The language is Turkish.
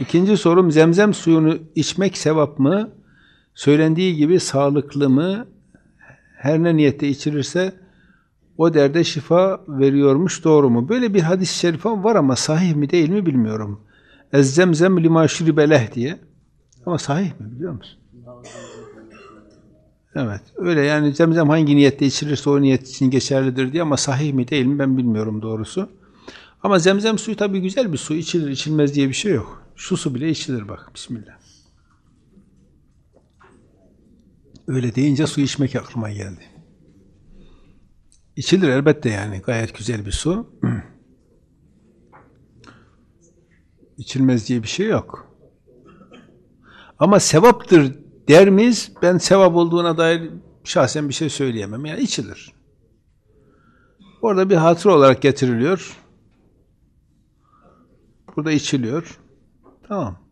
İkinci sorum zemzem suyunu içmek sevap mı? Söylendiği gibi sağlıklı mı? Her ne niyette içilirse o derde şifa veriyormuş doğru mu? Böyle bir hadis-i şerif var ama sahih mi değil mi bilmiyorum. Ez zemzem lima şiribeleh diye. Ama sahih mi biliyor musun? Evet. Öyle yani zemzem hangi niyette içilirse o niyet için geçerlidir diye ama sahih mi değil mi ben bilmiyorum doğrusu. Ama zemzem suyu tabii güzel bir su. içilir içilmez diye bir şey yok. Şu su bile içilir bak. Bismillah. Öyle deyince su içmek aklıma geldi. İçilir elbette yani. Gayet güzel bir su. İçilmez diye bir şey yok. Ama sevaptır der miyiz? Ben sevap olduğuna dair şahsen bir şey söyleyemem. Yani içilir. Orada bir hatıra olarak getiriliyor. Burada içiliyor. Tamam.